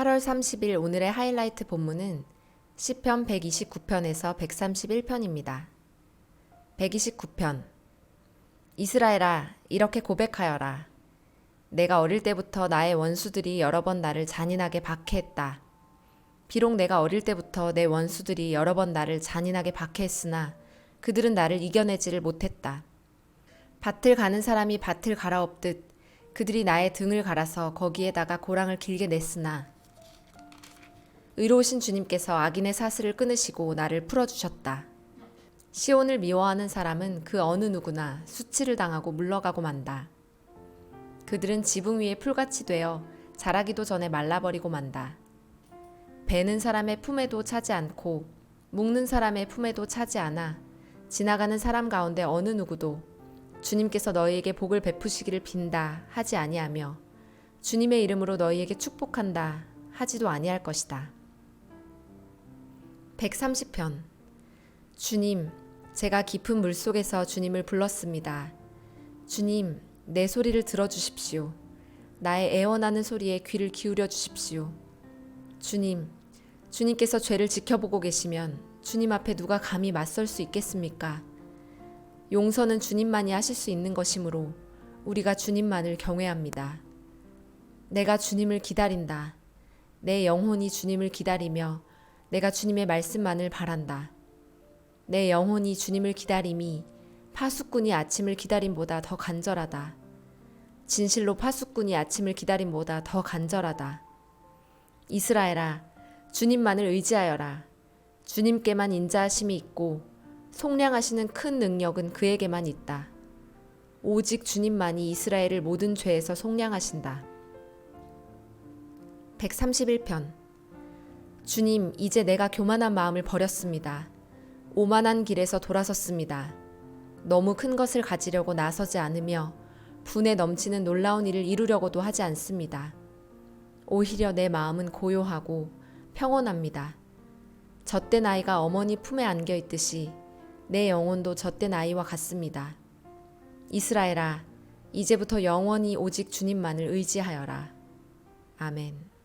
(8월 30일) 오늘의 하이라이트 본문은 시편 (129편에서) (131편입니다) (129편) 이스라엘아 이렇게 고백하여라. 내가 어릴 때부터 나의 원수들이 여러 번 나를 잔인하게 박해했다. 비록 내가 어릴 때부터 내 원수들이 여러 번 나를 잔인하게 박해했으나 그들은 나를 이겨내지를 못했다. 밭을 가는 사람이 밭을 갈아엎듯 그들이 나의 등을 갈아서 거기에다가 고랑을 길게 냈으나 의로우신 주님께서 악인의 사슬을 끊으시고 나를 풀어주셨다. 시온을 미워하는 사람은 그 어느 누구나 수치를 당하고 물러가고 만다. 그들은 지붕 위에 풀같이 되어 자라기도 전에 말라버리고 만다. 배는 사람의 품에도 차지 않고 묶는 사람의 품에도 차지 않아 지나가는 사람 가운데 어느 누구도 주님께서 너희에게 복을 베푸시기를 빈다 하지 아니하며 주님의 이름으로 너희에게 축복한다 하지도 아니할 것이다. 130편 주님, 제가 깊은 물 속에서 주님을 불렀습니다. 주님, 내 소리를 들어주십시오. 나의 애원하는 소리에 귀를 기울여 주십시오. 주님, 주님께서 죄를 지켜보고 계시면 주님 앞에 누가 감히 맞설 수 있겠습니까? 용서는 주님만이 하실 수 있는 것이므로 우리가 주님만을 경외합니다. 내가 주님을 기다린다. 내 영혼이 주님을 기다리며 내가 주님의 말씀만을 바란다. 내 영혼이 주님을 기다림이 파수꾼이 아침을 기다림보다 더 간절하다. 진실로 파수꾼이 아침을 기다림보다 더 간절하다. 이스라엘아, 주님만을 의지하여라. 주님께만 인자하심이 있고 속량하시는 큰 능력은 그에게만 있다. 오직 주님만이 이스라엘을 모든 죄에서 속량하신다. 131편 주님, 이제 내가 교만한 마음을 버렸습니다. 오만한 길에서 돌아섰습니다. 너무 큰 것을 가지려고 나서지 않으며 분에 넘치는 놀라운 일을 이루려고도 하지 않습니다. 오히려 내 마음은 고요하고 평온합니다. 젖된 아이가 어머니 품에 안겨 있듯이 내 영혼도 젖된 아이와 같습니다. 이스라엘아, 이제부터 영원히 오직 주님만을 의지하여라. 아멘.